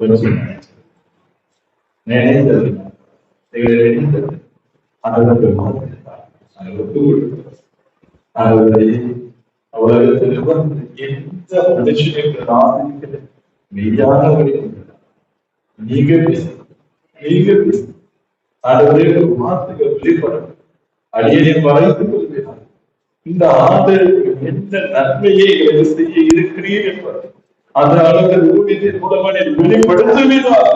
கொஞ்சம் நினைத்தது நினைத்தது அவர்களை உலகத்தில் எந்த மனுஷனுக்கு மெய்யானவரை நீங்க நீங்க வார்த்தைகள் வெளிப்படும் அடியனை மறைத்துக் கொள்கிறார் இந்த ஆண்டு எந்த நன்மையை எங்களுக்கு செய்ய இருக்கிறீர் என்பது. அந்த அளவுக்கு ஊழியத்தின் மூலமாக வெளிப்படுத்துவீர்கள்?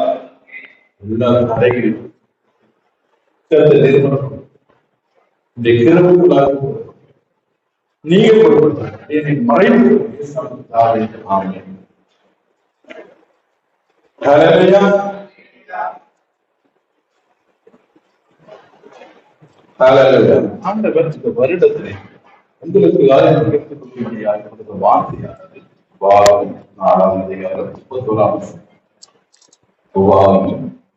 எல்லாரும் அடைகிறீர்கள் கருத்து நிறுவனம். இந்த கிரமங்களாக நீங்க என்னை மறைந்து தாரை ஆண்டவர் இந்த வருடத்திலே உங்களுக்கு ஆயத்தப்படுத்திக் கொள்ளும்படியாக கொடுத்த வார்த்தையானது வாரம் நாலாம் அதிகாரம் முப்பத்தோராம் வாரம்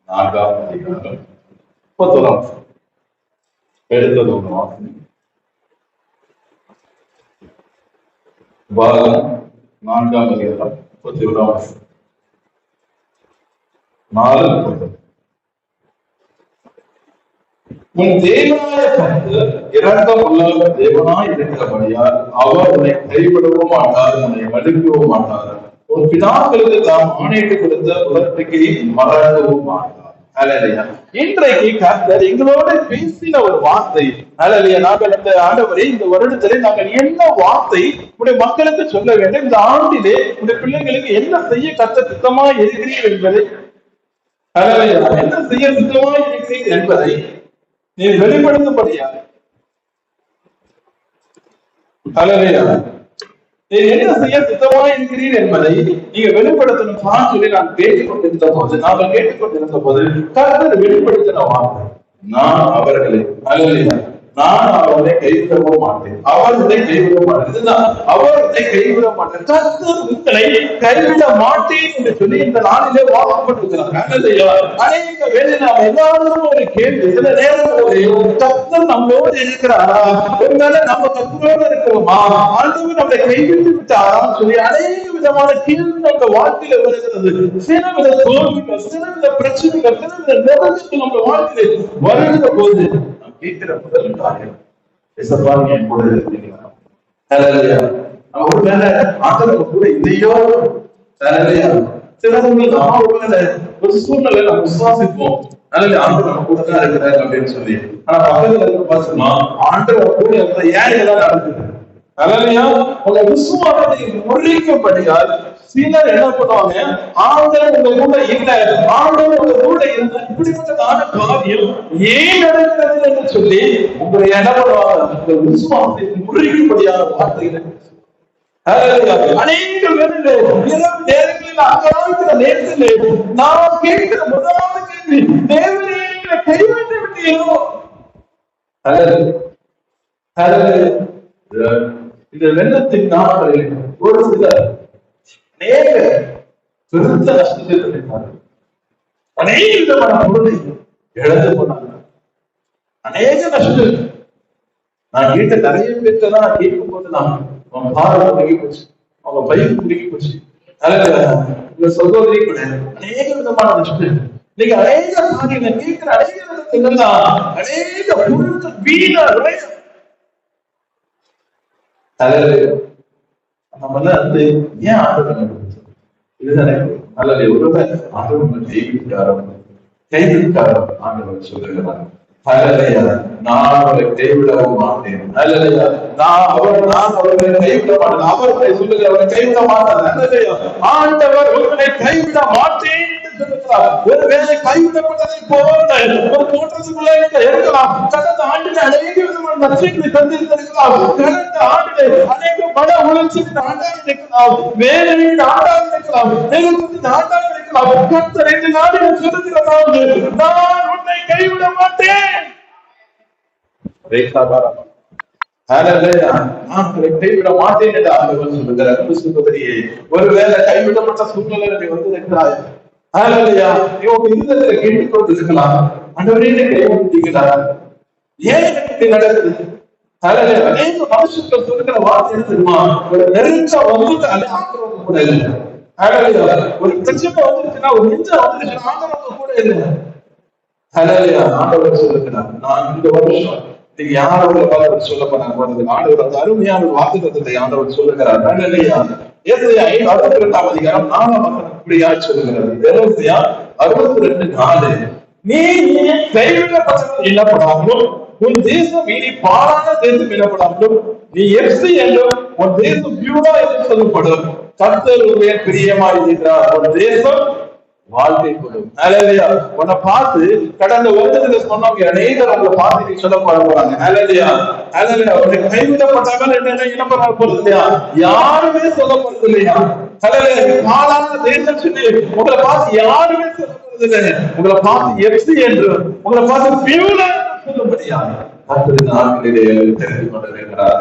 நான்காம் அதிகாரம் முப்பத்தோராம் எடுத்தது ஒரு வாசனை வாரம் நான்காம் அதிகாரம் முப்பத்தி ஓராம் நாலு முப்பத்தொன்று உன் தேவனாய கர்த்தர் இரக்கம் உள்ள தேவனாய் இருக்கிறபடியால் அவர் உன்னை கைவிடவும் மாட்டார் உன்னை மறுக்கவும் மாட்டார் உன் பிதாக்களுக்கு தாம் ஆணையிட்டு கொடுத்த உலகத்தை மறக்கவும் மாட்டார் இன்றைக்கு கர்த்தர் எங்களோட பேசின ஒரு வார்த்தை. ஹalleluya. நாங்கள் இந்த ஆண்டவரே இந்த வருடத்திலே நாங்கள் என்ன வார்த்தை உடைய மக்களுக்கு சொல்ல வேண்டும்? இந்த ஆண்டிலே உடைய பிள்ளைகளுக்கு என்ன செய்ய கத்த திட்டமா இருக்கிறீர்கள் என்பதை. ஹalleluya. என்ன செய்ய திட்டமா இருக்கிறீர்கள் என்பதை நீ வெளிப்படுத்தும்படியா ஹalleluya. நீ என்ன செய்ய சித்தமா இருக்கிறீர் என்பதை நீங்க வெளிப்படுத்தணும் சொல்லி நான் கேட்டுக் போது நாங்கள் கேட்டுக்கொண்டிருந்த போது கர்த்தர் வெளிப்படுத்தின வார்த்தை நான் அவர்களை ஹalleluya. நான் அவர்களை கைவிடவும் மாட்டேன். அவர்களை கைவிட மாட்டேன். இதுதான். அவர்களை கைவிட மாட்டேன். கர்த்தர் உங்களை கைவிட மாட்டேன் என்று சொல்லி இந்த நாளிலே வாக்கப்பட்டிருக்கிறார் ஹalleluya. அநேக வேலை நாம் எல்லாரும் ஒரு கேள்வி. சில நேரம் ஒரு கர்த்தர் நம்மளோடு இருக்கிறாரா? ஒருவேளை நம்ம கர்த்தரோடு இருக்கிறோமா? ஆண்டவர் நம்மளை கைவிட்டு விட்டாரா? சொல்லி அநேக விதமான கேள்வி நம்ம வாழ்க்கையில வருகிறது. சில வித தோல்விகள் சில வித பிரச்சனைகள் சில வித நெருக்கங்கள் நம்ம வாழ்க்கையில வருகிற போது கேட்கிற முதல் காரியம் இசப்பா என் கூட இருக்கிறீங்களா ஹalleluya. நம்ம கூட இல்லையோ சிலவங்க நம்ம மேல ஒரு சூழ்நிலை நம்ம விசுவாசிப்போம் அதனால ஆண்டவர் நம்ம கூட தான் இருக்கிறாரு அப்படின்னு சொல்லி. ஆனா பக்கத்துல இருக்க பார்த்தோம்னா ஆண்டவர் கூட ஏன் இதெல்லாம் நடக்குது அதனாலயா உங்க விசுவாசத்தை முறிக்கும்படியால் சிலர் என்ன பண்ணுவாங்க? ஆண்டவர் உங்க கூட இல்ல ஆண்டவர் உங்க கூட இருந்தா இப்படிப்பட்டதான காரியம் ஏன் நடக்கிறது என்று சொல்லி உங்களை என்ன பண்ணுவாங்க? இந்த விசுவாசத்தை முறிக்கும்படியான வார்த்தைகளை அநேக நேரங்களில் அங்கலாய்க்கிற நேரத்திலே நாம் கேட்கிற முதலாவது கேள்வி தேவனே கைவிட்டு விட்டீரோ இந்த வெள்ளத்தின் நாட்களில் ஒரு சிலர் அநேக பெருத்த நஷ்டத்தை தருகிறார்கள் அநேக விதமான பொருளை இழந்து போனாங்க அநேக நஷ்டம் நான் கேட்ட நிறைய பேர்த்த நான் கேட்கும் போது நான் அவங்க பாரம் முழுகி போச்சு. அவங்க பயிர் முழுகி போச்சு. உங்க சகோதரி கூட அநேக விதமான நஷ்டம் இன்னைக்கு அநேக காரியங்கள் கேட்கிற அநேக விதத்துல அநேக பொருட்கள் வீணா தலைவர் நம்ம எல்லாம் வந்து ஏன் ஆண்டவர் இதுதானே அல்லது ஒருவர் ஆண்டவர் கைவிட்டாரோ கைவிட்டாரோ ஆண்டவர் சொல்லுகிறார். நான் அவரை கைவிடவும் மாட்டேன். நான் அவர் நான் அவரை கைவிட மாட்டேன். அவரை சொல்லுங்க கைவிட மாட்டார். ஹalleluya ஆண்டவர் உங்களை கைவிட மாட்டேன். ஒருவேளை கைவிடப்பட்டதை போல ஒரு தோற்றத்துக்குள்ளே நீங்கள் இருக்கலாம். கடந்த ஆண்டில் அநேக விதமான நன்மைகளை தந்திருந்திருக்கலாம். கடந்த ஆண்டில் அநேக மன உணர்ச்சிக்கு ஆண்டாக இருக்கலாம். வேலையின் ஆண்டாக இருக்கலாம். நெருக்கத்தின் ஆண்டாக இருக்கலாம். கர்த்தர் ரெண்டு நாடுகள் சொல்லுகிறதாவது நான் உன்னை கைவிட மாட்டேன். ரேகாபாரம். கைவிட மாட்டேன் என்று ஆண்டவர் சொல்லுகிறார். அன்பு ஒருவேளை கைவிடப்பட்ட சூழ்நிலை நீ வந்திருக்கிறாய் ஹalleluya நீ உங்க கேட்டுக்கொண்டு இருக்கலாம் ஆண்டவரே என்னை ஏன் எனக்கு இப்படி நடக்குது? ஹalleluya அநேக மனுஷர்கள் சொல்லுகிற வார்த்தை தெரியுமா? ஒரு நெருக்கம் வந்துட்டாலே ஆண்டவர் கூட இல்லை. ஹalleluya ஒரு பிரச்சனை வந்துருச்சுன்னா ஒரு நிச்சயம் வந்துருச்சுன்னா கூட இல்லை. ஹalleluya ஆண்டவர் சொல்லுகிறார் நான் இந்த வருஷம் நீங்க யாரோட பார்த்து சொல்ல போனாங்க போறது ஆண்டவர் அந்த அருமையான ஒரு வாக்கு தத்துவத்தை ஆண்டவர் சொல்லுகிறார். ஹalleluya ஏசாயா அறுபத்தி ரெண்டாம் அதிகாரம் நாலாம் வசனம் இப்படியா சொல்லுகிறார் ஏசையா அறுபத்தி ரெண்டு நாலு. நீ தெய்வீக கைவிடப்பட்டவன் என்னப்படாமலும் உன் தேசம் இனி பாழான தேசம் எனப்படாமலும் நீ எப்சி என்றும் உன் தேசம் பியூடா என்று சொல்லப்படும் கர்த்தர் பிரியமாயிருக்கிறார் உன் தேசம் வாழ்க்கை கொள்ளும் நல்லதையா உன்னை பார்த்து கடந்த வருடத்துல சொன்னவங்க அநேகர் உங்களை பார்த்து நீ சொல்ல போறாங்க நல்லதையா நல்லதையா உன்னை கைவிடப்பட்டவன் என்ன என்ன பண்ண போறது இல்லையா? யாருமே சொல்ல போறது இல்லையா ஹalleluya நீ தேசம் சொல்லி உங்களை பார்த்து யாருமே சொல்ல போறது இல்லை உங்களை பார்த்து எப்சி என்று உங்களை பார்த்து பியூலா சொல்லும்படியா? கர்த்தர் நாட்களிலே தெரிந்து கொண்டிருக்கிறார்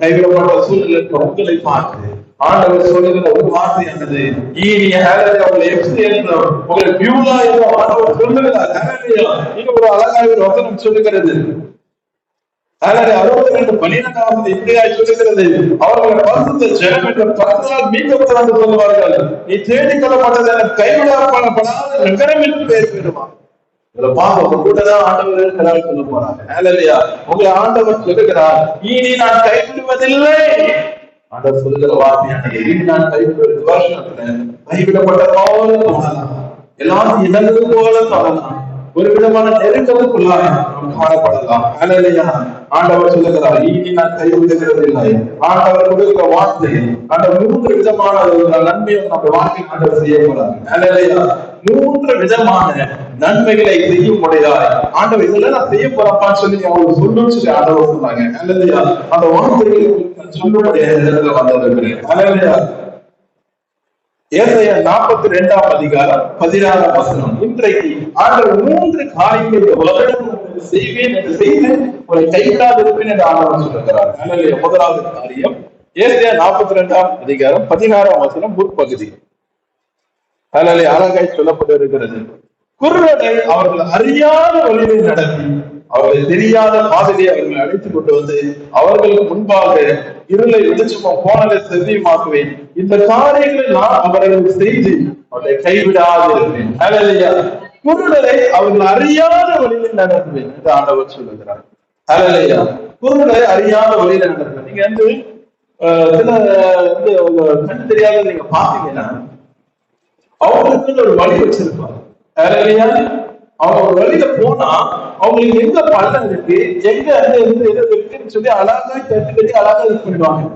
கைவிடப்பட்ட சூழ்நிலை உங்களை பார்த்து ஆண்டவர் சொல்லுகிற ஒரு வார்த்தையானது ஈனிய ஹalleluya உங்களை எப்சி என்று உங்களை பியூலா என்று ஆண்டவர் சொல்லுகிறார். ஹalleluya இது ஒரு அழகாக ஒரு வசனம் சொல்லுகிறது. ஹalleluya அறுபத்தி ரெண்டு பன்னிரெண்டாவது இப்படியாய் சொல்லுகிறது. அவர்களை பரிசுத்த ஜனம் என்ற பக்கத்தால் மீண்டும் என்று சொல்லுவார்கள். நீ தேடிக் கொள்ளப்பட்டது என கைவிடப்படாத நகரம் என்று பெயர் பெறுவார் உங்களை பார்க்க உங்க ஆண்டவர் இருக்கிறார் சொல்ல போறாங்க. ஹalleluya. உங்களை ஆண்டவர் சொல்லுகிறார். இனி நான் கைவிடுவதில்லை. அந்த சொல்லுகிற வார்த்தையானது நான் கைவிடுவது வருஷத்துல கைவிடப்பட்ட போல தோணலாம் எல்லாரும் இழந்தது போல தோணலாம் ஒரு விதமான நெருக்கத்துக்குள்ளாய் நாம் காணப்படலாம். ஹalleluya ஆண்டவர் சொல்லுகிறார் இனி நான் கைவிடுகிறது இல்லை. ஆண்டவர் கொடுக்கிற வார்த்தை அந்த மூன்று விதமான நன்மையை நம்ம வாழ்க்கை ஆண்டவர் செய்ய போறாங்க ஹalleluya மூன்று விதமான நன்மைகளை செய்யும் முடியாது ஆண்டவர் இதெல்லாம் நான் செய்ய போறப்பான்னு சொல்லி அவங்க சொல்லணும்னு சொல்லி ஆண்டவர் சொன்னாங்க. ஹalleluya அந்த வார்த்தைகளை சொல்லும்படிய இடத்துல வந்திருக்கிறேன் ஹalleluya நாற்பத்தி ரெண்டாம் அதிகாரம் பதினாறாம் வசனம். இன்றைக்கு ஆண்டவர் மூன்று காரியங்களை உலகத்தில் செய்வேன் என்று செய்து உங்களை கைவிடாதிருப்பேன் என்று ஆண்டவர் சொல்லுகிறார் முதலாவது காரியம். ஏசாயா நாற்பத்தி ரெண்டாம் அதிகாரம் பதினாறாம் வசனம் முற்பகுதி. அதில் அழகாய் சொல்லப்பட்டிருக்கிறது? குருடனை அவர்கள் அறியாத வழியை நடத்தி அவர்களை தெரியாத பாதையை அவர்களை அழைத்துக் கொண்டு வந்து அவர்களுக்கு முன்பாக இருளை வெளிச்சமும் போனலை செவ்வியமாக்குவேன். இந்த காரியங்களை நான் அவர்களுக்கு செய்து அவர்களை கைவிடாதிருப்பேன். ஹalleluya. குருடரை அவர்கள் அறியாத வழியில் நடத்துவேன் என்று ஆண்டவர் சொல்லுகிறார். ஹalleluya. குருடரை அறியாத வழியில் நடத்துவேன். நீங்க வந்து அஹ், சில வந்து கண் தெரியாத நீங்க பாத்தீங்கன்னா அவங்களுக்குன்னு ஒரு வழி வச்சிருப்பாங்க. இல்லையா? அவங்க ஒரு வழியில போனா அவங்களுக்கு எங்க பள்ளம் இருக்கு எங்க அங்க இருந்து எது இருக்குன்னு சொல்லி அழகா தட்டு கட்டி அழகா இது பண்ணுவாங்க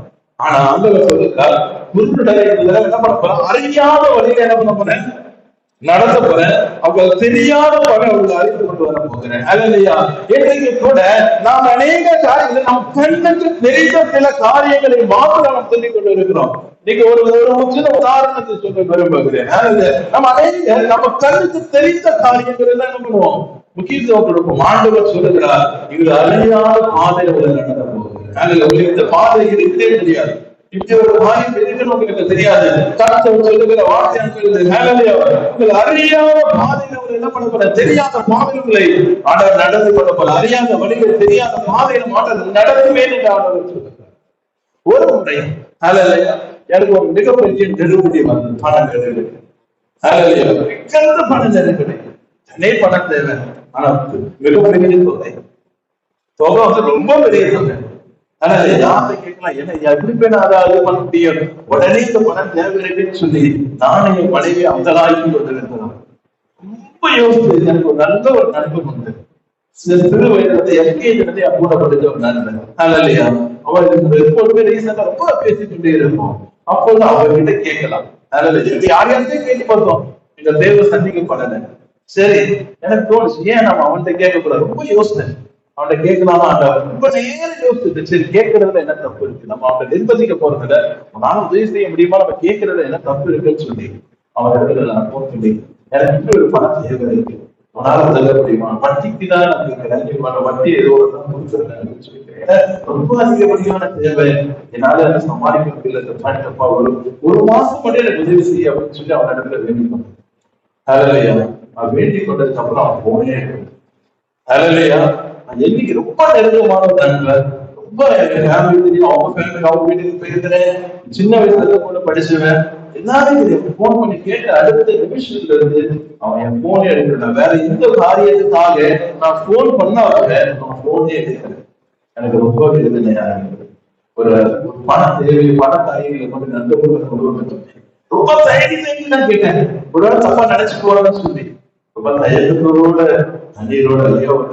ஆனா அந்த சொல்லுறார் குருடரை என்ன பண்ண போறேன் அறியாத வழியில என்ன பண்ண போறேன் நடத்த போறேன் அவங்க தெரியாத பணம் அவங்களை அழைத்து கொண்டு வர போகிறேன். அல்லையா இன்றைக்கு கூட நாம் அநேக காரியங்கள் நம் கண்ணுக்கு தெரிந்த சில காரியங்களை மாத்திரம் நாம் சொல்லிக் கொண்டு இருக்கிறோம். நீங்க ஒரு ஒரு சின்ன உதாரணத்தை சொல்ல விரும்புகிறேன். நம்ம அநேக நம்ம கண்ணுக்கு தெரிந்த காரியங்களை தான் என்ன பண்ணுவோம்? முக்கியத்துவம் கொடுப்போம். ஆண்டவர் சொல்லுகிறார் இது அழியாத பாதையில நடந்த போகுது இந்த பாதை இருக்கவே முடியாது இப்படி ஒரு காரியம் இருக்குன்னு உங்களுக்கு தெரியாது. கர்த்தர் சொல்லுகிற வார்த்தையானது ஹalleluya. உங்கள் அறியாத பாதையில ஒரு என்ன பண்ண தெரியாத பாதைகளை ஆண்டவர் நடந்து கொள்ள அறியாத வழிகள் தெரியாத பாதையில மாற்ற நடத்துவேன் என்று ஆண்டவர் சொல்லுகிறார். ஒரு முறை எனக்கு ஒரு மிகப்பெரிய நெருக்கடி வந்தது. பண நெருக்கடி ஹalleluya. மிகுந்த பண நெருக்கடி தனே பணம் தேவை. ஆனா மிகப்பெரிய தொகை. தொகை வந்து ரொம்ப பெரிய தொகை. ஆனா யார்கிட்ட கேட்கலாம்? என்ன எப்படி போய் நான் அதை அது பண்ண முடியும்? உடனே இந்த பணம் தேவைன்னு சொல்லி நானும் என் மனைவி அந்தலாகி கொண்டிருக்கிறோம் ரொம்ப யோசிச்சு எனக்கு ஒரு நல்ல ஒரு நண்பன் உண்டு. சில சிறு வயதுல எல்கேஜி என் கூட படிச்ச ஒரு நண்பன். இல்லையா அவன் எப்போதுமே ரீசெண்டா ரொம்ப பேசிக் கொண்டே இருப்போம். அப்போது அவர்கிட்ட கேட்கலாம். அதனால யார் யார்கிட்டயும் கேட்டு பார்த்தோம் இந்த தேவை சந்திக்கப்படல. சரி எனக்கு தோணுச்சு. ஏன் நம்ம அவன்கிட்ட கேட்க கூடாது ரொம்ப யோசனை அவன்கிட்ட கேட்கலாமா? ரொம்ப நேரம் யோசிச்சுட்டு சரி கேட்கறதுல என்ன தப்பு இருக்கு? நம்ம அவனை நிர்பந்திக்க போறதுல உன்னால உதவி செய்ய முடியுமா? நம்ம கேட்கறதுல என்ன தப்பு இருக்குன்னு சொல்லி அவன் இடத்துல நான் போக சொல்லி எனக்கு இன்னும் ஒரு பணம் தேவை இருக்கு. உன்னால உதவ முடியுமா? வட்டிக்கு தான் நான் கேட்கிறேன். நீ வட்டி ஏதோ ஒரு தான் கொடுத்துருக்கேன் சொல்லிட்டு ஏன்னா, ரொம்ப அதிகப்படியான தேவை. என்னால என்ன சமாளிக்க முடியல தப்பா பணத்தப்பா ஒரு ஒரு மாசம் மட்டும் எனக்கு உதவி செய்ய அப்படின்னு சொல்லி அவன் இடத்துல வேண்டிக்கணும் ஹalleluya. அவன் வேண்டிக் கொண்டதுக்கு அப்புறம் அவன் போனே ஹalleluya. என்னைக்கு ரொம்ப நெருக்கமான ஒரு நண்பர். ரொம்ப எனக்கு தெரியும் அவங்க ஃபேமிலி அவங்க வீட்டுக்கு போயிருக்கிறேன் சின்ன வயசுல இருந்து கூட படிச்சுவேன். எல்லாரும் போன் பண்ணி கேட்ட அடுத்த நிமிஷத்துல இருந்து அவன் என் போனே எடுக்கிறான் வேற எந்த காரியத்துக்காக நான் போன் பண்ணாத நான் போனே எடுக்கிறேன் எனக்கு ரொம்ப வேதனையா ஒரு பண தேவை பண காரியங்களை கொண்டு நண்பர்கள் ரொம்ப தயங்கி தயங்கி நான் கேட்டேன். ஒரு வேளை தப்பா நினைச்சு போறேன்னு சொல்லி. ரொம்ப தயக்கத்தோட தண்ணீரோட ஐயோ ஒரு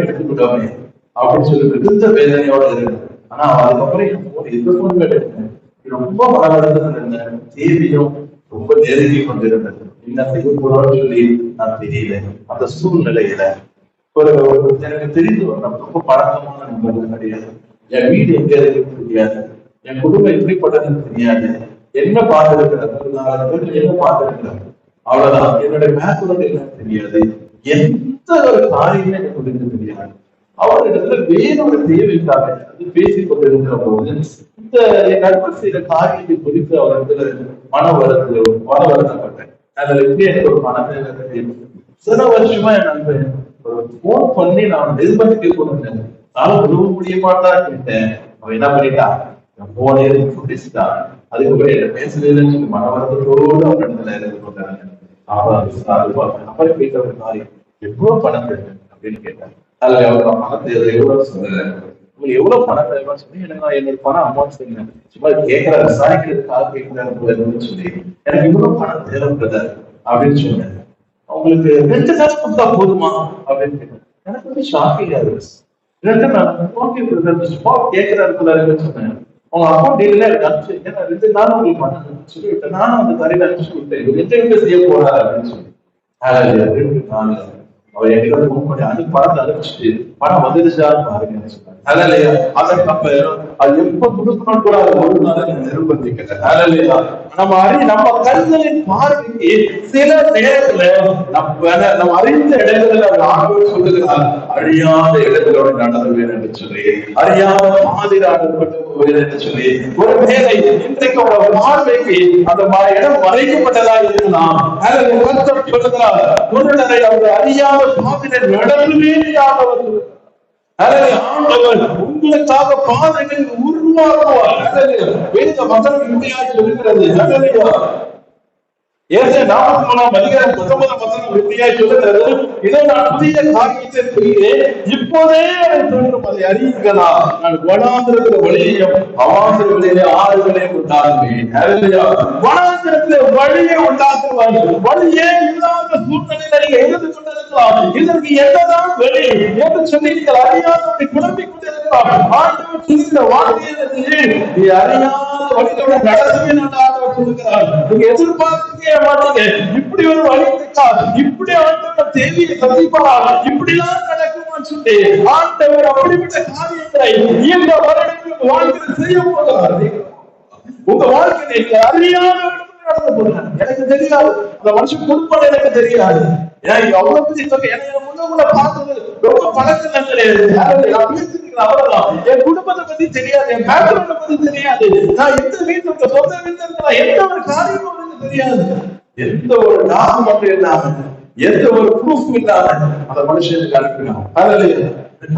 எடுத்துக்கிட்டோமே அப்படின்னு சொல்லி மிகுந்த வேதனையோட இருக்கு ஆனா அதுக்கப்புறம் என் போன் எந்த போன் கேட்டேன் ரொம்ப பலவடத்துல இருந்தேன். தேவையும் ரொம்ப நெருங்கி கொண்டிருந்தது. என்ன செய்ய போறோம்னு சொல்லி நான் தெரியல. அந்த சூழ்நிலையில ஒரு எனக்கு தெரிந்து ஒரு ரொம்ப பழக்கமான நண்பர்கள் கிடையாது என் வீடு எங்க இருக்குன்னு தெரியாது. என் குடும்பம் எப்படிப்பட்டதுன்னு தெரியாது. என்ன பார்த்திருக்கிறார் நாலு பேர் என்ன பார்த்திருக்கிறார் அவ்வளவுதான். என்னுடைய பேக்ரவுண்ட் எனக்கு தெரியாது? எந்த ஒரு காரியமே எனக்கு புரிந்து தெரியாது. அவரிடத்துல வேற ஒரு தேவைக்காக அது பேசிக் கொண்டிருக்கிற போது இந்த என் நண்பர் செய்த காரியத்தை குறித்து அவரிடத்துல மன வருத்தம் மன வருத்தப்பட்டேன். அதுல எப்படி எனக்கு ஒரு மன சில வருஷமா என் நண்பன் ஒரு போன் பண்ணி நான் நிர்பந்திக்க கொடுத்தேன் நான் உதவ முடிய மாட்டான்னு கேட்டேன். அவன் என்ன பண்ணிட்டான்? போனே பிடிச்சிட்டான். அதுக்கப்புறம் என்ன பேசுறது இல்லைன்னு சொல்லி மன வருத்தத்தோடு அவன் இடத்துல இருந்து கொண்டாங்க அவன் அப்புறம் கேட்ட ஒரு மாதிரி எவ்வளவு பணம் தேவை அப்படின்னு கேட்டான் அதுல அவர் பணம் தேவை எவ்வளவு சொல்லுங்க உங்களுக்கு எவ்வளவு பணம் தேவைன்னு சொல்லி எனக்கு நான் என்னோட பணம் அமௌண்ட் சொல்லுங்க. சும்மா கேட்கிற விசாரிக்கிறதுக்காக கேட்கிறாரு சொல்லி எனக்கு இவ்வளவு பணம் தேவை அப்படின்னு சொன்னேன் அவங்களுக்கு ரெண்டு காசு கொடுத்தா போதுமா அப்படின்னு கேட்டேன் எனக்கு வந்து ஷாக்கிங் ஆகுது ரெண்டு நாள் ஓகே சும்மா கேட்கிறாரு சொன்னேன் உங்க அக்கௌண்ட் டீல எனக்கு அனுப்பிச்சு ஏன்னா ரெண்டு நாள் உங்களுக்கு பண்ண சொல்லிவிட்டேன் நானும் அந்த கரையில அனுப்பிச்சு விட்டேன் எந்த எங்க செய்ய போறாரு அப்படின்னு சொல்லி. ஹalleluya ரெண்டு நாள். அவர் எங்க ஃபோன் பண்ணி அது பணத்தை அனுப்பிச்சுட்டு பணம் வந்துருச்சான்னு பாருங்க சொன்னாங்க ஹalleluya அதற்கு அப்ப அது எப்ப கொடுக்கணும் கூட ஒரு ஹalleluya. நம்ம அறி நம்ம கண்களின் பார்வைக்கு சில நேரத்துல நம்ம நம்ம அறிந்த இடத்துல ஆண்டவர் சொல்லுகிறார் அழியாத இடங்களோட நடந்துவேன் என்று சொல்லி அறியாத போவேன் என்று சொல்லி ஒரு வேலை இன்றைக்கு ஒரு பார்வைக்கு அந்த ம- இடம் மறைக்கப்பட்டதா இருக்கலாம் அல்லது கர்த்தர் சொல்லுகிறார் முன்னரை அவர் அறியாத பாதையில் நடந்துவேன் அல்லது ஆண்டவர் உங்களுக்காக பாதைகள் உருவாக்குவார். அல்லது வேத வசனம் இப்படியாக சொல்லுகிறது ஏசை நாற்பத்தி மூணாம் அதிகாரம் பத்தொன்பது வசனம் இப்படியாக சொல்லுகிறது. இதோ நான் புதிய காரியத்தை செய்கிறேன். இப்போதே அதை தோன்றும் அதை அறியுங்களா நான் வனாந்திரத்துல வழியையும் அவாந்திரத்திலே ஆறுகளையும் உண்டாக்குவேன். அல்லையா வனாந்திரத்திலே வழியை உண்டாக்குவார் வழியே இல்லாத சூழ்நிலையில நீங்க எழுந்து கொண்டிருக்கலாம். இதற்கு என்னதான் வழி என்று சொல்லி நீங்கள் அறியாத அப்படி குழம்பிக் கொண்டிருக்கலாம். ஆண்டு சொல்லுகிற நீ அறியாத வழியோட நடத்துவேன் ஆண்டவர் நீங்க எதிர்பார்க்கவே மாட்டீங்க. இப்படி ஒரு வழி இப்படி ஆண்டவர் தேவையை சந்திப்பாரா இப்படிலாம் நடக்குமான்னு சொல்லி ஆண்டவர் அப்படிப்பட்ட காரியங்களை இந்த வருடங்களுக்கு வாழ்க்கை செய்ய போகிறார் உங்க வாழ்க்கையில அறியாத நடந்து எனக்கு தெரியாது. அந்த மனுஷன் குடும்பம் எனக்கு தெரியாது. ஏன்னா அவ்வளவு பெரிய தொகை. எனக்கு முன்னவங்கள பார்த்தது ரொம்ப பழக்கம் கிடையாது நான் அவ்வளவுதான். என் குடும்பத்தை பத்தி தெரியாது என் பேக்ரவுண்ட பத்தி தெரியாது. நான் எந்த வீட்டுல இருக்க சொந்த வீட்டுல இருக்கலாம் எந்த ஒரு காரியமும் எனக்கு தெரியாது. எந்த ஒரு டாக்குமெண்ட் இல்லாம எந்த ஒரு ப்ரூஃப் இல்லாம அந்த மனுஷனுக்கு அனுப்பினான் அதுல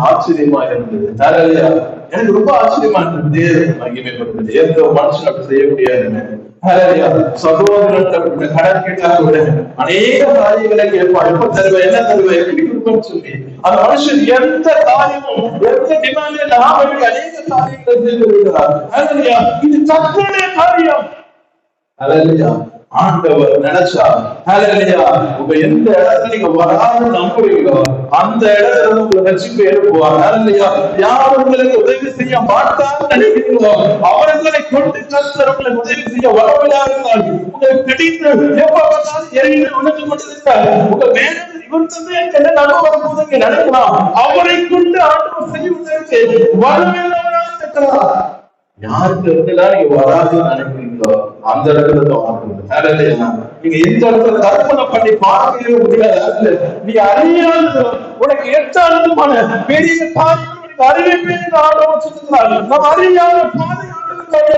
ஆச்சரியமா இருந்தது எனக்கு ரொம்ப ஆச்சரியமா இருந்தது மகிமைப்படுத்தது எந்த மனுஷன் அப்படி செய்ய முடியாதுன்னு ஹalleluya. சகோதரன் கடன் கேட்டா கூட அநேக காரியங்களை கேட்பா எப்ப தருவேன் என்ன தருவேன் எப்படி கொடுப்பேன்னு சொல்லி அந்த மனுஷன் எந்த காரியமும் எந்த டிமாண்டே இல்லாம அநேக காரியங்களை செய்து விடுகிறார் இது தன்னுடைய காரியம் ஹalleluya. ஆண்டவர் நினைச்சா ஹalleluya. உங்க எந்த இடத்துல நீங்க வராது நம்புறீங்களோ அந்த இடத்துல உங்களை ரசிப்பு எழுப்புவார் இல்லையா யார் உங்களுக்கு உதவி செய்ய மாட்டான்னு நினைக்கிறீங்களோ அவர்களை கொண்டு கத்தர் உங்களுக்கு உதவி செய்ய வரவில்லை இருந்தால் உங்களை கிடைத்து எப்ப பார்த்தாலும் எரிந்து உணர்ந்து கொண்டிருந்தார் உங்க மேல இவர் என்ன நன்மை வரும்போது நீங்க நினைக்கலாம் அவரை கொண்டு ஆட்டம் செய்யும் வரவில்லைவராக யாருக்கு இருந்தெல்லாம் நீங்க வராதுன்னு நினைக்கிறீங்களோ அந்த இடத்துல தான் வாங்கணும் நீங்க எந்த இடத்துல கற்பனை பண்ணி பார்க்கவே முடியாது. அல்ல நீ அறியாத உனக்கு எட்டானதுமான பெரிய காரியம் அறிவிப்பே ஆண்டவர் சொல்லுகிறார் நம்ம அறியாத பாதை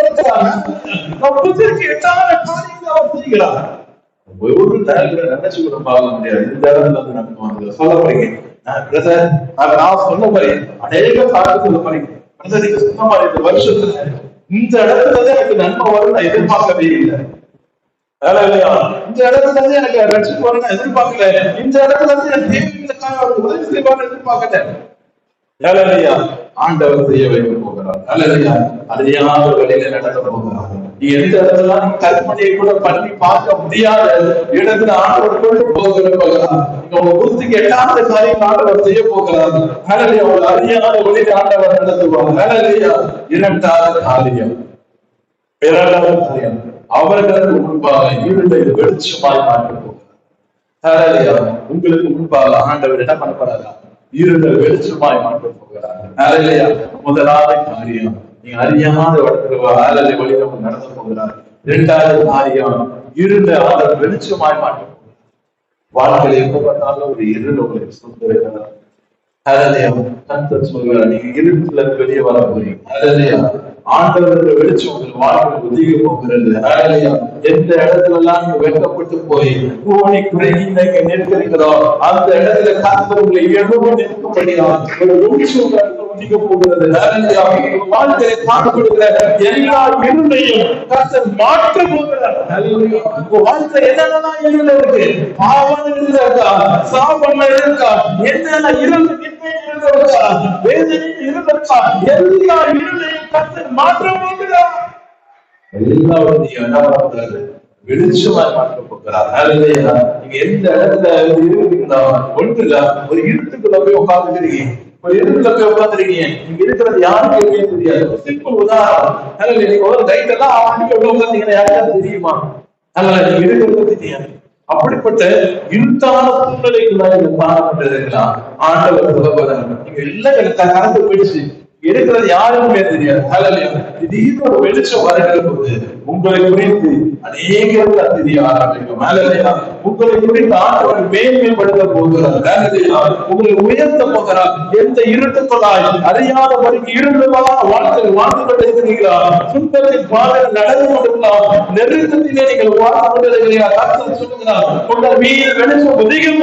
எட்டான அவர் செய்கிறார் ஒரு நேரத்துல நினைச்சு கூட பார்க்க முடியாது. இந்த இடத்துல வந்து சொல்ல போறீங்க. நான் நான் சொல்ல போறேன். அநேக காரணம் போறீங்க சொன்ன மாதிரி இந்த வருஷத்துல இந்த இடத்துல தான் எனக்கு நன்மை வரும் நான் எதிர்பார்க்கவே இல்லை. ஹalleluya. இந்த இடத்துல இருந்து எனக்கு ரட்சிப்பு வரணும் எதிர்பார்க்கல. இந்த இடத்துல இருந்து என் தேவைகளுக்காக உதவி செய்வார் எதிர்பார்க்கல. ஹalleluya. ஆண்டவர் செய்ய வைக்க போகிறார். ஹalleluya. அறியாத வழியில நடக்க போகிறார். நீ எந்த இடத்துல கற்பனையை கூட பண்ணி பார்க்க முடியாத இடத்துல ஆண்டவர் கொண்டு போகிற போகிறார் உங்க புத்திக்கு எட்டாத காரியம் ஆண்டவர் செய்ய போகிறார். ஒரு அறியாத ஒளி ஆண்டவர் நடத்துவார். ஹalleluya. இரண்டாவது காரியம். இரண்டாவது காரியம். அவர்களுக்கு முன்பாக இருளை வெளிச்சமாய் மாற்ற போகிறார் உங்களுக்கு முன்பாக ஆண்டவர் என்ன பண்ண போறாரா? வெளிச்சமாய் மாற்ற போகிறார். ஹalleluya. முதலாவது காரியம். நீ அறியாத இடத்துல ஹalleluya வழி நம்ம நடந்து போகிறார். இரண்டாவது காரியம் இருந்த அவர் வெளிச்சமாய் மாட்டோம் வாழ்க்கையில் எப்ப பார்த்தாலும் ஒரு இருள் உங்களுக்கு சுந்தரம் ஹalleluya கர்த்தர் சொல்கிறார் நீங்க இருட்டுல இருந்து வெளியே வர போறீங்க. ஹalleluya ஆண்டவர்கள் வெளிச்சம் உங்கள் வாழ்க்கை உதவி போகிறது ஹalleluya எந்த இடத்துல எல்லாம் நீங்க வெட்டப்பட்டு போய் கூணி குறைகி நீங்க நிற்கிறீங்களோ அந்த இடத்துல கர்த்தர் உங்களை எதுவும் நிற்கும்படியா ஒரு வெளிச்சம் முடிக்க போகிறது. வாழ்க்கையை பார்க்கப்படுகிற எல்லா இருளையும் கர்த்தர் மாற்ற போகிறார். வாழ்க்கை உங்க வாழ்க்கையில என்னென்னலாம் இருள் இருக்கு? பாவம் இருள் இருக்கா சாபம் இருக்கா? என்னென்ன இருள் நின்மை இருக்கா வேதனை இருக்கா எல்லா இருளையும் கர்த்தர் மாற்ற போகிறார். எல்லாவற்றையும் என்ன மாற்ற போகிறார். நீங்க எந்த இடத்துல இருக்கீங்களோ ஒன்றுல ஒரு இருட்டுக்குள்ள போய் உட்கார்ந்துக்கிறீங்க. ஒரு இருட்டுல போய் உட்கார்ந்துருக்கீங்க? நீங்க இருக்கிறது யாருக்குமே தெரியாது. ஒரு சிம்பிள் உதாரணம். ஹalleluya நீங்க ஒரு லைட் எல்லாம் ஆஃப் உள்ள உட்கார்ந்தீங்கன்னா யாருக்காவது தெரியுமா? ஹalleluya நீங்க இருக்கிறது தெரியாது. அப்படிப்பட்ட இருட்டான சூழ்நிலைக்குள்ள நீங்க காணப்பட்டிருக்கலாம் ஆண்டவர் சொல்ல நீங்க எல்லாம் எனக்கு கலந்து போயிடுச்சு. இருக்கிறது யாருக்குமே தெரியாது. திடீர்னு ஒரு வெளிச்சம் வருகிற போது உங்களை குறித்து அநேகர்கள் தெரிய ஆரம்பிக்கும் உங்களை குறித்து ஆண்டவர் மேன்மைப்படுத்த போகிறார். உங்களை உயர்த்த போகிறார். எந்த இருட்டுக்குள்ளாய் அறியாதபடிக்கு இருந்தவா வாழ்க்கை வாழ்ந்து கொண்டிருக்கிறீர்களா சுத்தத்தின் பாடல் நடந்து கொண்டிருக்கலாம் நெருக்கத்திலே நீங்கள் வாழ்ந்து கொண்டிருக்கிறீர்களா? கருத்து சொல்லுகிறார் உங்கள் மீது வெளிச்சம் உதிக்கும்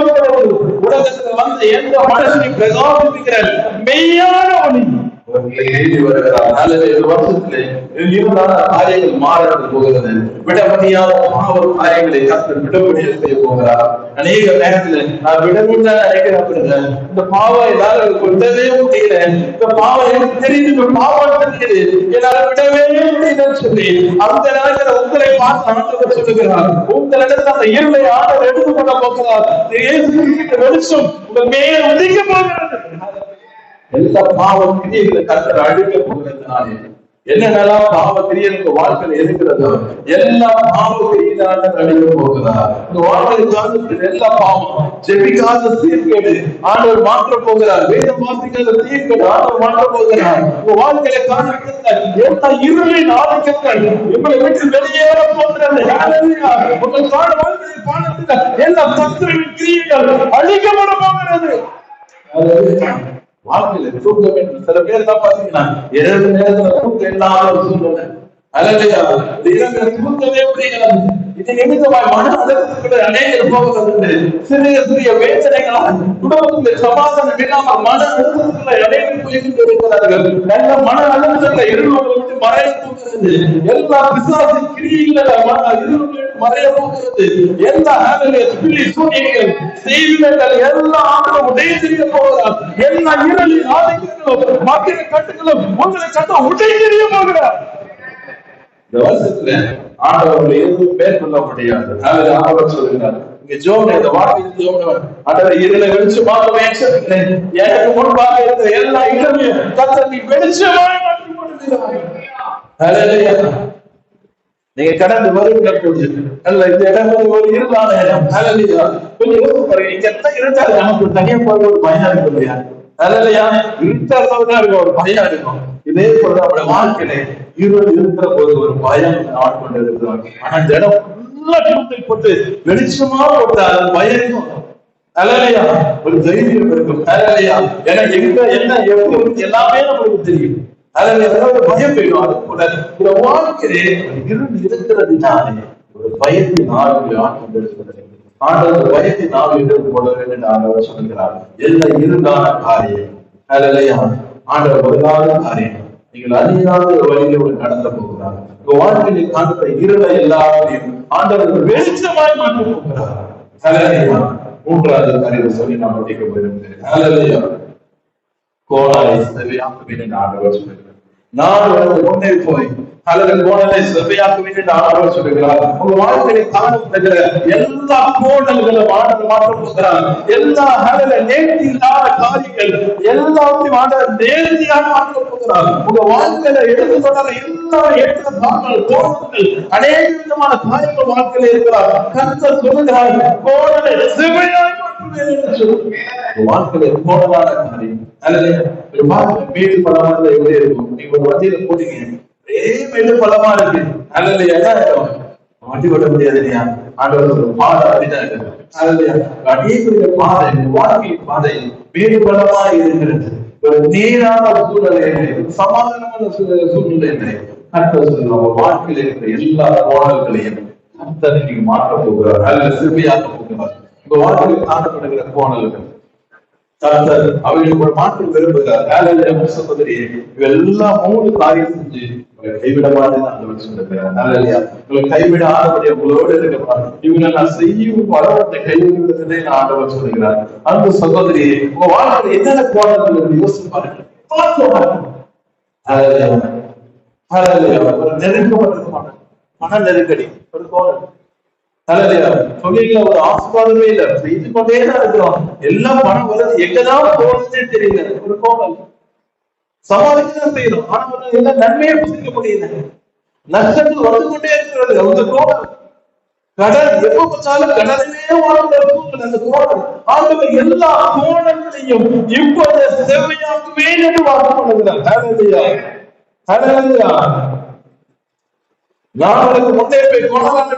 உலகத்தில் வந்து எந்த மனுஷனை பிரகாசிப்பிக்கிற மெய்யான ஒளி காரியங்கள் போகிறது. விட முடியாத காரியங்களை கர்த்தர் விடமுடிய செய்ய போகிறார். அநேக நேரத்துல நான் விட நினைக்கிறேன் இந்த பாவம் என்னால விடவே முடியல இந்த பாவம் எனக்கு தெரியுது இந்த பாவம் தெரியுது. என்னால விடவே முடியலன்னு சொல்லி அந்த நேரத்துல உங்களை பார்த்து ஆண்டவர் சொல்லுகிறார். உங்களிடத்துல அந்த இருளை ஆண்டவர் எடுத்துக்கொள்ள போகிறார். வெளிச்சம் உங்கள் உதிக்க போகிறது. எல்லா பாவ கிரியைகளை கத்தர் அழிக்க போகிறதுனாலே? என்னென்னலாம் பாவ கிரியனுக்கு வாழ்க்கையில் இருக்கிறதோ எல்லா பாவ கிரியினால அழிக்க போகிறார் இந்த வாழ்க்கையில் காரணத்தில் எல்லா பாவம் ஜெபிக்காத தீர்க்கேடு ஆண்டவர் மாற்ற போகிறார். வேதம் வாசிக்காத தீர்க்கேடு ஆண்டவர் மாற்ற போகிறார். உங்க வாழ்க்கையில காரணத்தில் எல்லா இருளின் ஆதிக்கங்கள் உங்களை விட்டு வெளியேற போகிறது ஹalleluya. உங்கள் கால வாழ்க்கையில் பாடத்தில் எல்லா சத்துருவின் கிரியைகள் அழிக்கப்பட போகிறது. வாழ்க்கையில தூக்க வேண்டும் சில பேர் தான் பாத்தீங்கன்னா இரவு நேரத்துல தூக்கம் இல்லாத ஒரு சூழ்நிலை. அழகையா இரவு தூக்கவே முடியாது இது நிமித்தமாய் மன அழுத்தத்துக்குள்ள அநேகர் குடும்பத்தில் சமாதானம் இல்லாமல் மன அழுத்தத்துக்குள்ள அநேகர் போயிட்டு இருக்கிறார்கள் நல்ல மன அழுத்தத்துல இருளோடு விட்டு மறைய போகிறது. எல்லா பிசாசின் கிரியில மன இருளோடு மறைய போகிறது. எல்லா ஆகலே பிள்ளை சூரியங்கள் செய்திகள் எல்லா ஆண்டும் உதவி செய்ய போகிறார் எல்லா இருளின் ஆதிக்கங்களும் மத்திய கட்டுகளும் உங்களை கட்ட உடைய தெரிய போகிறார். இந்த வருஷத்துல ஆண்டவர்களை எதுவும் மேற்கொள்ள முடியாது அதில் ஆண்டவர் சொல்கிறார் இங்க ஜோன் இந்த வார்த்தையில் ஜோன் ஆண்டவர் இருள வெளிச்சமாக வேண்டுகிறேன் எனக்கு முன்பாக இருந்த எல்லா இடமே கத்தர் நீ நீங்க கடந்து வருகிற போது அல்ல இந்த இடம் ஒரு இருளான இடம். கொஞ்சம் யோசிச்சு இங்க எத்தனை இருட்டாது நமக்கு தனியா போய் ஒரு பயம் இருக்கும் இல்லையா இல்லையா இருட்டாதான் இருக்கும் ஒரு பயம் இருக்கும். இதே போல நம்முடைய வாழ்க்கையில இருள் இருக்கிற போது ஒரு பயம் ஆட்கொண்டு இருக்கிறாங்க ஆனா இந்த ஃபுல்லா குடும்பத்தை போட்டு வெளிச்சமா போட்டு அது பயம் அலலையா? ஒரு தைரியம் இருக்கும். அலலையா? எனக்கு எங்க என்ன எப்படி இருக்கு எல்லாமே நம்மளுக்கு தெரியும். அதுல ஏதாவது பயம் வேணும். அது போல இந்த வாழ்க்கையிலே ஒரு இருள் இருக்கிறதுனாலே ஒரு பயத்தின் ஆளுமை ஆட்கொண்டு இருக்கிறது ஆண்டவர் பயத்தின் ஆளுமை எடுத்து கொள்ள வேண்டும் என்று ஆண்டவர் சொல்கிறார். எல்லா இருந்தான காரியம். அலலையா ஆண்டவர் வருகாத காரியம். நீங்கள் அறியாத ஒரு வழியில ஒரு நடந்த போகிறார். உங்க வாழ்க்கையில் காண்கிற இருள எல்லாத்தையும் ஆண்டவர் வெளிச்சமாய் மாற்ற போகிறார். ஹalleluya. மூன்றாவது காரியத்தை சொல்லி நான் முடிக்க போயிருந்தேன் ஹalleluya. கோணலை செவ்வையாக்க வேண்டும் ஆண்டவர் சொல்கிறார். நான் முன்னே போய் அல்லது கோணலை செவ்வையாக்க வேண்டும் ஆண்டவர் சொல்லுகிறார். உங்க வாழ்க்கையை காணப்படுகிற எல்லா கோணல்களும் ஆண்டவர் மாற்றம் கொடுக்கிறார். எல்லா ஹலல நேர்த்தி இல்லாத காரியங்கள் எல்லாத்தையும் ஆண்டவர் நேர்த்தியாக மாற்றம் கொடுக்கிறார். உங்க வாழ்க்கையில எடுத்து தொடர எல்லா ஏற்ற காரணங்கள் கோணங்கள் அநேக விதமான காரியங்கள் வாழ்க்கையில இருக்கிறார். கர்த்தர் சொல்லுகிறார் கோணலை செவ்வையாய் வாழ்க்கையில கோணலான காரியம். அல்லது ஒரு வாழ்க்கை மீது பலமா எப்படி இருக்கும். நீங்க ஒரு வண்டியில போட்டீங்க ஒரே பலமா இருக்கு? அல்லது என்ன இருக்கும் வண்டி ஓட்ட முடியாது இல்லையா? ஆண்டவர் ஒரு பாதை அப்படிதான் இருக்கு. அல்லது பாதை வாழ்க்கை பாதை வீடு பலமா இருக்கிறது. ஒரு நீரான சூழ்நிலை இல்லை சமாதானமான சூழ்நிலை சூழ்நிலை இல்லை கர்த்தர் சொல்லுவாங்க வாழ்க்கையில இருக்கிற எல்லா கோணல்களையும் கர்த்தர் நீங்க மாற்ற போகிறார். அல்ல சிறுமையாக்க போகிறார். உங்க வாழ்க்கையில் காணப்படுகிற கோணல்கள். கர்த்தர் அவர்களுக்கு ஒரு மாற்றம் விரும்புகிறார். ஹalleluya சகோதரி இவெல்லாம் மூணு காரியம் செஞ்சு உங்களை கைவிட மாதிரி ஆண்டவர் சொல்லுகிறார் ஹalleluya உங்களை கைவிட ஆண்டவருடைய உங்களோடு இருக்கிறார் இவங்க நான் செய்யும் பலவற்றை கைவிடுவதே ஆண்டவர் சொல்லுகிறார். அந்த சகோதரி உங்க வாழ்க்கையில் என்னென்ன கோணங்கள் இருக்கு? யோசிச்சு பாருங்க. பார்த்து பாருங்க ஒரு நெருக்கப்பட்டிருக்க மன நெருக்கடி ஒரு கோணம். ஹalleluya. தொழில ஒரு ஆசீர்வாதமே இல்ல. செய்து கொண்டே தான் இருக்கிறோம். எல்லாம் பணம் வருது எங்கதான் போகுதுன்னே தெரியல. ஒரு கோணல் சமாளிச்சுதான் செய்யணும் ஆனா எல்லா நன்மையை புசிக்க முடியல நஷ்டங்கள் வந்து கொண்டே இருக்கிறது. அந்த கோடல் கடல் எப்ப பார்த்தாலும் கடலிலே வாழ்ந்த அந்த கோடல் ஆண்டவர் எல்லா கோணங்களையும் இப்போது செவ்வையாக்குமே என்று வாக்கு பண்ணுகிறார். ஹalleluya ஹalleluya நான் உனக்கு முன்னே போய் கோணலான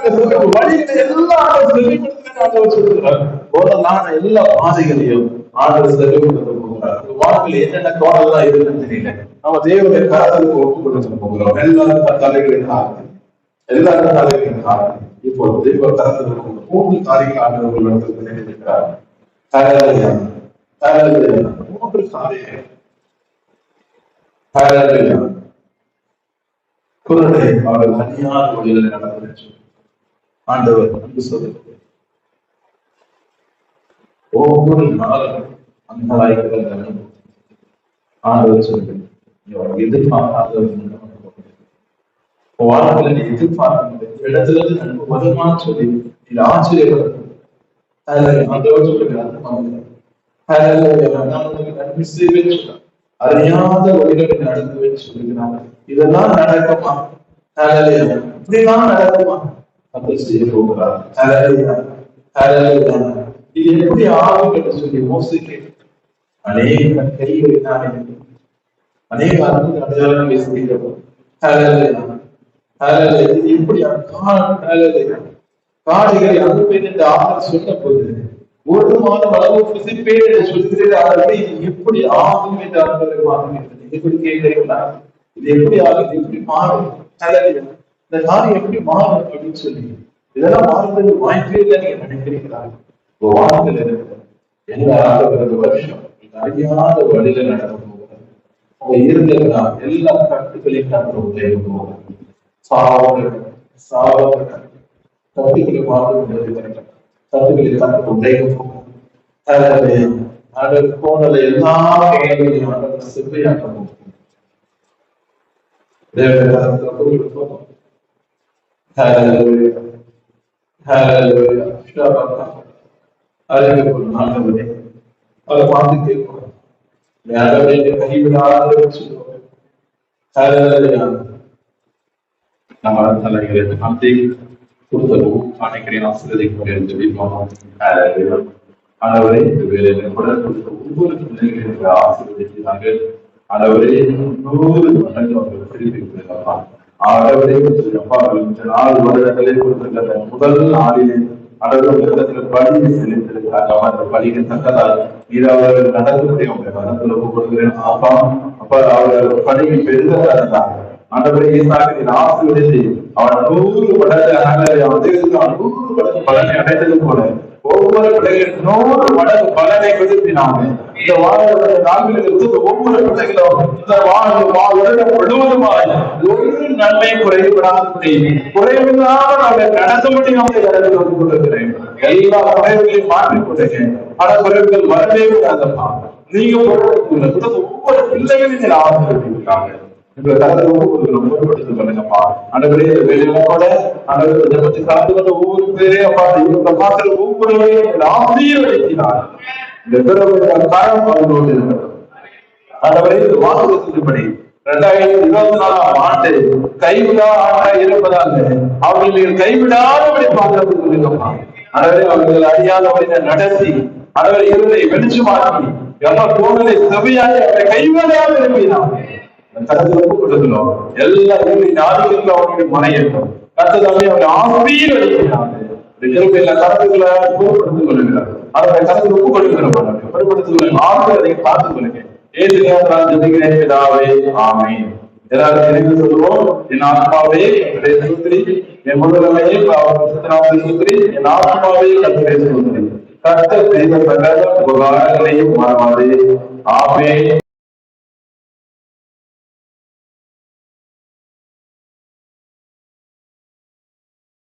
வழிகளை எல்லாம் ஆண்டவர் செல்லிப்படுத்துகிறேன் ஆண்டவர் சொல்லுகிறார். கோணலான எல்லா பாதைகளையும் ஆண்டவர் செல்லிப்படுத்த போகிறார் உங்க வாழ்க்கையில் என்னென்ன கோணல்லாம் இருக்குன்னு தெரியல. நம்ம தேவனுடைய கரத்துக்கு ஒப்பு கொடுக்க போகிறோம் எல்லாரும் தலைகளின் காரணம் எல்லாரும் தலைகளின் காரணம் இப்போது தெய்வ கரத்துக்கு மூன்று காரியங்கள் ஆண்டவர்கள் உங்களுக்கு நினைக்கிறார் ஹalleluya ஹalleluya மூன்று காரியங்கள். ஹalleluya குரலை அவர்கள் தனியார் வழியில் நடந்து ஆண்டவர் அன்பு சொல்லுகிறது ஒவ்வொரு நாளும் அந்த வாய்ப்புகள் நடக்கும் ஆண்டவர் சொல்லுகிறது எதிர்பார்க்காத வாழ்க்கையில நீ எதிர்பார்க்க இடத்துல இருந்து நன்மை வருமான சொல்லி நீ ஆச்சரியப்படும் ஆண்டவர் சொல்லுகிறார் அறியாத வழிகளை நடந்துவேன் சொல்லுகிறாங்க இதெல்லாம் நடக்குமா? ஹalleluya இப்படிலாம் நடக்குமா? அப்படி செய்ய போகிறார். இது எப்படி ஆகும் என்று சொல்லி மோசிக்கு அநேக கைகளினாலே அநேக அற்புத அடையாளங்களை செய்கிறோம் ஹalleluya காடுகளை அனுப்பேன் என்று ஆண்டவர் சொன்ன போது ஒரு மாதம் அளவு புசிப்பேன் என்று சொல்கிறேன் எப்படி ஆகும் என்று ஆண்டவர் எப்படி கேட்கிறீங்களா இது எப்படி ஆகுது எப்படி மாறும்? இந்த காரியம் எப்படி மாறும் அப்படின்னு சொல்லி இதெல்லாம் மாறுறது வாய்ப்பே இல்லை நீங்க நினைக்கிறீங்களா உங்க வாழ்க்கையில இருக்கிற எல்லா ஆண்டு வருஷம். அறியாத வழியில நடந்து போகிறது உங்க இருந்ததுனா எல்லா கட்டுகளையும் கண்டு உடைய போகிறது சாவங்கள் சாவங்கள் கட்டுகளை பார்த்து கட்டுகளை கண்டு உடைய போகும் ஆண்டவர் போனல எல்லா கைகளையும் ஆண்டவர் செவ்வையாக்க போகும் அறிவிப்பு Hallelujah. Hallelujah. அதை பார்த்து கேட்கிறோம் ஆண்டவரே சொல்லுவோம் நம்ம தலைகளை நம்பி கொடுத்தவும் அனைக்கிறேன் ஆசிரியரை ஜெபிப்போம் Hallelujah. இந்த வேலையில கூட கொடுத்த ஒவ்வொரு பிள்ளைகளுக்கு ஆசீர்வதிக்கிறாங்க அளவரே நூறு மடங்கு அவர்கள் திருப்பி ஆடவரே அப்பா நாலு வருடங்களே கொடுத்திருக்கிற முதல் நாளிலே அடர்ந்த பணியை செலுத்திருக்கிறாங்க அந்த பணிக்கு தக்கதால் இது அவர்கள் நடக்கக்கூடிய உங்க மனத்துல கொடுக்கிறேன் அப்பா அப்பா அவர்கள் பணியை பெருந்ததா இருந்தாங்க. ஆண்டவரே ஈசாக்கு ஆசீர்வதித்து அவன் நூறு மடங்கு ஆண்டவரை அவன் நூறு மடங்கு பலனை அடைந்தது போல ஒவ்வொரு பிள்ளைகளும் நூறு மடங்கு பலனை கொடுத்தினாங்க இந்த வாழ்கிற நாட்களில் ஒவ்வொரு பிள்ளைகளும் இந்த வாழ்வு வருடம் முழுவதுமாய் ஒரு நன்மை குறைபடாதபடி குறைவில்லாம நாங்கள் நடத்த முடியாமல் எனக்கு வந்து கொண்டிருக்கிறேன். எல்லா குறைவுகளையும் மாற்றிக் கொண்டிருக்கேன் பல குறைவுகள் வரவே கூடாதப்பா நீங்க ஒவ்வொரு பிள்ளைகளையும் நீங்கள் ஆசீர்வதிக்கிறாங்க. இந்த தரத்தை ஒவ்வொருவரும் பொருட்படுத்திக் அனைவரே வெளியோட அனைவரும் ஜபத்தில் கலந்து கொண்ட ஒவ்வொரு பேரையும் அப்பா இந்த இந்த பிறகு காரணம் அவர்களோடு இருக்கிறது ஆண்டவரே இந்த வாக்குறுதிப்படி இரண்டாயிரத்தி இருபத்தி நாலாம் ஆண்டு கைவிடா ஆண்டா இருப்பதாக அவர்கள் நீங்கள் கைவிடாதபடி பார்க்கறது சொல்லுங்கப்பா ஆண்டவரே அவர்கள் அறியாதபடி நடத்தி ஆண்டவரை இருதை வெளிச்சமாக்கி எல்லா சூழ்நிலை செவியாகி அவரை கைவிடாமல் இருப்பினார் கருத்துல கொடுக்கணும் எல்லா இருளின் ஆதிக்கங்களும் அவருடைய மனையட்டும் கத்ததாமே அவரை ஆசீர்வதிக்கிறாங்க எல்லா கருத்துக்களை பொருட்படுத்திக் கொள்ளுகிறார் அவர்கள் கருத்து ஒப்புக் கொடுக்கிறோம் பொருட்படுத்திக் கொள்ளுங்க அதை பார்த்துக் கொள்ளுங்க ஏசுகிறார் ஜெபிக்கிறேன் பிதாவே ஆமென். எல்லாரும் தெரிந்து சொல்லுவோம் என் ஆத்மாவே கர்த்தரை சுத்திரி என் முழுமையே சுத்தனாவை சுத்திரி என் ஆத்மாவே கர்த்தரை சுத்திரி கர்த்தர் செய்த சகல உபகாரங்களையும் மறவாதே ஆமென்.